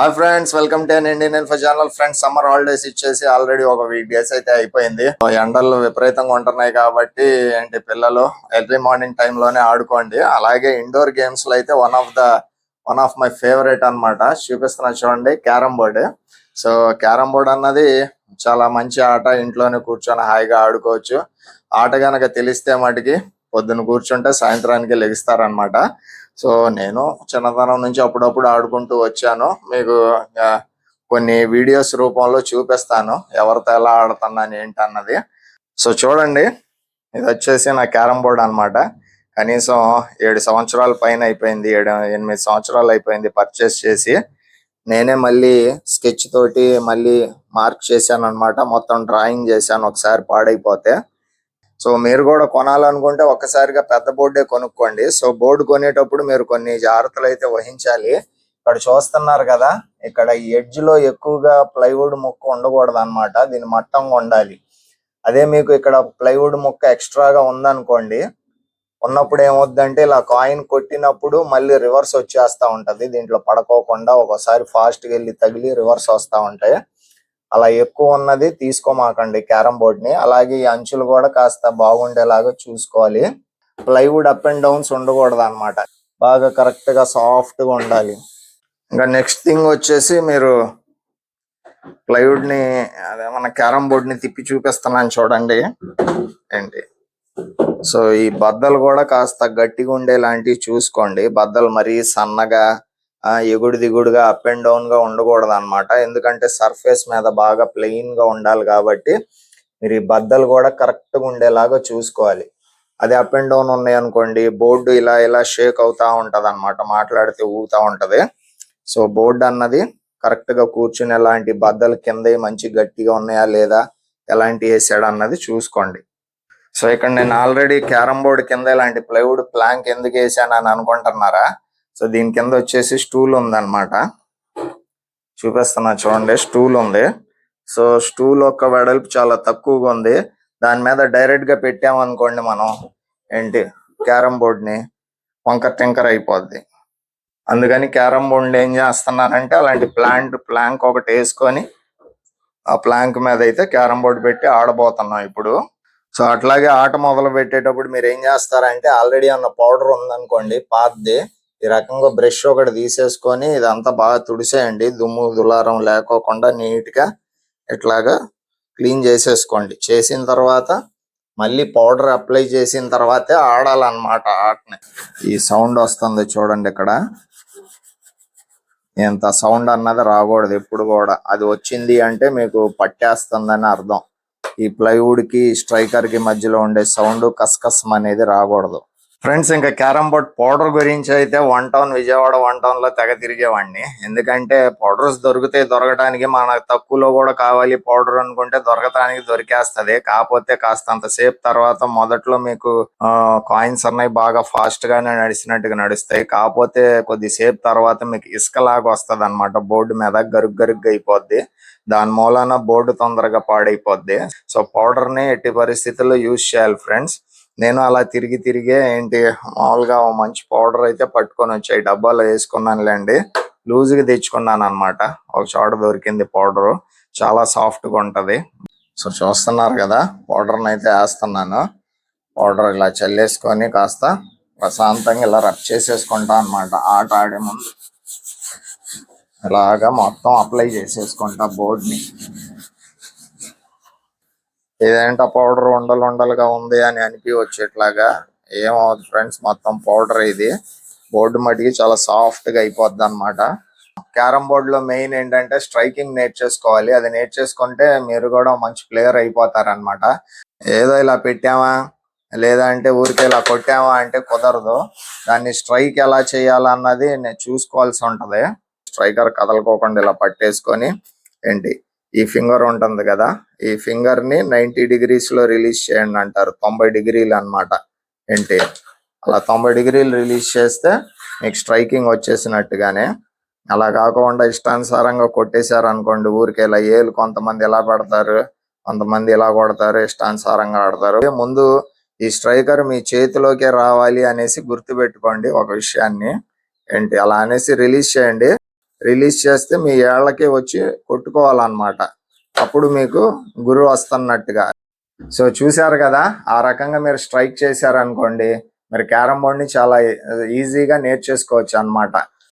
Hi friends welcome to Indian info channel. Friends summer holidays ఇచ్చేసి already ఒక week days అయితే అయిపోయింది. ఎండలు విపరీతంగా ఉంటున్నాయి కాబట్టి ఏంటి పిల్లలు ఎర్లీ మార్నింగ్లోనే ఆడుకోండి. అలాగే ఇండోర్ గేమ్స్లో అయితే one of the one of my favourite అన్నమాట. చూపిస్తున్నా చూడండి carrom board. So carrom board అన్నది చాలా మంచి ఆట. ఇంట్లోనే కూర్చొని హాయిగా ఆడుకోవచ్చు. ఆట గనక తెలిస్తే మటుకి పొద్దున కూర్చుంటే సాయంత్రానికి లెగిస్తారనమాట సో నేను చిన్నతనం నుంచి అప్పుడప్పుడు ఆడుకుంటూ వచ్చాను. మీకు కొన్ని వీడియోస్ రూపంలో చూపిస్తాను. ఎవరితో ఎలా ఆడుతున్నాను ఏంటి అన్నది సో చూడండి ఇది వచ్చేసి నా క్యారమ్ బోర్డ్ అన్నమాట. కనీసం ఏడు సంవత్సరాల పైన అయిపోయింది ఏడు ఎనిమిది సంవత్సరాలు అయిపోయింది పర్చేస్ చేసి. నేనే మళ్ళీ స్కెచ్ తోటి మళ్ళీ మార్క్ చేశాను అనమాట మొత్తం డ్రాయింగ్ చేశాను ఒకసారి పాడైపోతే. సో మీరు కూడా కొనాలనుకుంటే ఒక్కసారిగా పెద్ద బోర్డే కొనుక్కోండి. సో బోర్డు కొనేటప్పుడు మీరు కొన్ని జాగ్రత్తలు అయితే వహించాలి. ఇక్కడ చూస్తున్నారు కదా ఇక్కడ ఈ ఎడ్జ్లో ఎక్కువగా ప్లైవుడ్ ముక్క ఉండకూడదు అనమాట దీని మట్టంగా ఉండాలి. అదే మీకు ఇక్కడ ప్లైవుడ్ ముక్క ఎక్స్ట్రాగా ఉందనుకోండి ఉన్నప్పుడు ఏమవుద్దంటే ఇలా కాయిన్ కొట్టినప్పుడు మళ్ళీ రివర్స్ వచ్చేస్తా ఉంటది. దీంట్లో పడకోకుండా ఒకసారి ఫాస్ట్గా వెళ్ళి తగిలి రివర్స్ వస్తా ఉంటాయి. అలా ఎక్కువ ఉన్నది తీసుకోమాకండి క్యారమ్ బోర్డ్ని అలాగే ఈ అంచులు కూడా కాస్త బాగుండేలాగా చూసుకోవాలి. ప్లైవుడ్ అప్ అండ్ డౌన్స్ ఉండకూడదు అనమాట బాగా కరెక్ట్గా సాఫ్ట్గా ఉండాలి. ఇంకా నెక్స్ట్ థింగ్ వచ్చేసి మీరు ప్లైవుడ్ని అదే మన క్యారమ్ బోర్డ్ని తిప్పి చూపిస్తున్నాను చూడండి. ఏంటి? సో ఈ బద్దలు కూడా కాస్త గట్టిగా ఉండేలాంటివి చూసుకోండి. బద్దలు మరీ సన్నగా ఎగుడు దిగుడుగా అప్ అండ్ డౌన్గా ఉండకూడదు అనమాట ఎందుకంటే సర్ఫేస్ మీద బాగా ప్లెయిన్గా ఉండాలి కాబట్టి మీరు ఈ బద్దలు కూడా కరెక్ట్గా ఉండేలాగా చూసుకోవాలి. అది అప్ అండ్ డౌన్ ఉన్నాయి అనుకోండి బోర్డు ఇలా ఇలా షేక్ అవుతా ఉంటది అనమాట మాట్లాడితే ఊగుతా ఉంటది. సో బోర్డు అన్నది కరెక్ట్గా కూర్చుని ఎలాంటి బద్దలు కింద మంచి గట్టిగా ఉన్నాయా లేదా ఎలాంటి వేసాడు అన్నది చూసుకోండి. సో ఇక్కడ నేను ఆల్రెడీ క్యారమ్ బోర్డు కింద ఇలాంటి ప్లైవుడ్ ప్లాంక్ ఎందుకు వేసాను అని అనుకుంటున్నారా? సో దీని కింద వచ్చేసి స్టూల్ ఉందన్నమాట. చూపిస్తున్నా చూడండి స్టూల్ ఉంది. సో స్టూల్ యొక్క వెడల్పు చాలా తక్కువగా ఉంది. దాని మీద డైరెక్ట్గా పెట్టామనుకోండి మనం. ఏంటి? క్యారమ్ బోర్డ్ని టింకర్ అయిపోద్ది. అందుకని క్యారమ్ బోర్డ్ ఏం చేస్తున్నారంటే అలాంటి ప్లాంట్ ప్లాంక్ ఒకటి వేసుకొని ఆ ప్లాంక్ మీద అయితే క్యారమ్ బోర్డు పెట్టి ఆడబోతున్నాం ఇప్పుడు. సో అట్లాగే ఆట మొదలు పెట్టేటప్పుడు మీరు ఏం చేస్తారంటే ఆల్రెడీ అన్న పౌడర్ ఉందనుకోండి పాతది. ఈ రకంగా బ్రష్ ఒకటి తీసేసుకొని ఇదంతా బాగా తుడిసేయండి. దుమ్ము దులారం లేకోకుండా నీట్గా ఇట్లాగా క్లీన్ చేసేసుకోండి. చేసిన తర్వాత మళ్ళీ పౌడర్ అప్లై చేసిన తర్వాతే ఆడాలన్నమాట ఆటని. ఈ సౌండ్ వస్తుంది చూడండి ఇక్కడ. ఎంత సౌండ్ అన్నది రాకూడదు ఎప్పుడు కూడా. అది వచ్చింది అంటే మీకు పట్టేస్తుందని అర్థం. ఈ ప్లైవుడ్కి స్ట్రైకర్కి మధ్యలో ఉండే సౌండ్ కస్కస్ అనేది రాకూడదు. ఫ్రెండ్స్ ఇంకా క్యారమ్ బోర్డ్ పౌడర్ గురించి అయితే వన్ టౌన్ విజయవాడ వన్ టౌన్లో తెగ తిరిగేవాడిని. ఎందుకంటే పౌడర్స్ దొరికితే దొరకడానికి మనకు తక్కువలో కూడా కావాలి పౌడర్ అనుకుంటే దొరకటానికి దొరికేస్తది. కాకపోతే కాస్తంత సేపు తర్వాత మొదట్లో మీకు కాయిన్స్ అన్నవి బాగా ఫాస్ట్ గానే నడిచినట్టుగా నడుస్తాయి. కాకపోతే కొద్దిసేపు తర్వాత మీకు ఇసుక లాగా వస్తది అనమాట బోర్డు మీద గరుగ్ గరుగ్గా అయిపోద్ది. దాని మూలాన బోర్డు తొందరగా పాడైపోద్ది. సో పౌడర్ని ఎట్టి పరిస్థితుల్లో యూజ్ చేయాలి ఫ్రెండ్స్ నేను అలా తిరిగి తిరిగే ఏంటి మామూలుగా మంచి పౌడర్ అయితే పట్టుకొని వచ్చాయి డబ్బాలో వేసుకున్నానులేండి. లూజ్గా తెచ్చుకున్నాను అనమాట ఒక చోట దొరికింది పౌడర్. చాలా సాఫ్ట్గా ఉంటది. సో చూస్తున్నారు కదా పౌడర్ అయితే వేస్తున్నాను. పౌడర్ ఇలా చల్లేసుకొని కాస్త ప్రశాంతంగా ఇలా రబ్ చేసేసుకుంటా అన్నమాట. ఆట ఆడే ముందు. ఇలాగా మొత్తం అప్లై చేసేసుకుంటా బోర్డ్ని. ఇదేంటో పౌడర్ ఉండలు ఉండలుగా ఉంది అని అనిపించవచ్చు ఇట్లాగా ఏమవుతుంది ఫ్రెండ్స్ మొత్తం పౌడర్ ఇది. బోర్డు మటుకి చాలా సాఫ్ట్గా అయిపోద్ది అనమాట క్యారమ్ బోర్డ్లో మెయిన్ ఏంటంటే స్ట్రైకింగ్ నేర్చేసుకోవాలి అది నేర్చేసుకుంటే మీరు కూడా మంచి ప్లేయర్ అయిపోతారనమాట ఏదో ఇలా పెట్టామా? లేదంటే ఊరికే ఇలా కొట్టామా అంటే కుదరదు. దాన్ని స్ట్రైక్ ఎలా చేయాలన్నది నేను చూసుకోవాల్సి ఉంటది. స్ట్రైకర్ కదలకోకుండా ఇలా పట్టేసుకొని ఏంటి ఈ ఫింగర్ ఉంటుంది కదా ఈ ఫింగర్ని నైన్టీ డిగ్రీస్లో రిలీజ్ చేయండి అంటారు. తొంభై డిగ్రీలు అన్నమాట ఏంటి? అలా తొంభై డిగ్రీలు రిలీజ్ చేస్తే మీకు స్ట్రైకింగ్ వచ్చేసినట్టుగానే. అలా కాకుండా ఇష్టానుసారంగా కొట్టేశారు అనుకోండి ఊరికే ఇలా ఏలు కొంతమంది ఎలా పెడతారు కొంతమంది ఇలా కొడతారు ఇష్టానుసారంగా ఆడతారు. ముందు ఈ స్ట్రైకర్ మీ చేతిలోకి రావాలి అనేసి గుర్తు పెట్టుకోండి ఒక విషయాన్ని. ఏంటి? అలా అనేసి రిలీజ్ చేయండి. రిలీజ్ చేస్తే మీ ఏళ్ళకి వచ్చి కొట్టుకోవాలన్నమాట. అప్పుడు మీకు గురువు వస్తున్నట్టుగా. సో చూశారు కదా ఆ రకంగా మీరు స్ట్రైక్ చేశారనుకోండి మీరు క్యారమ్ బోర్డ్ని చాలా ఈజీగా నేర్చేసుకోవచ్చు అన్నమాట.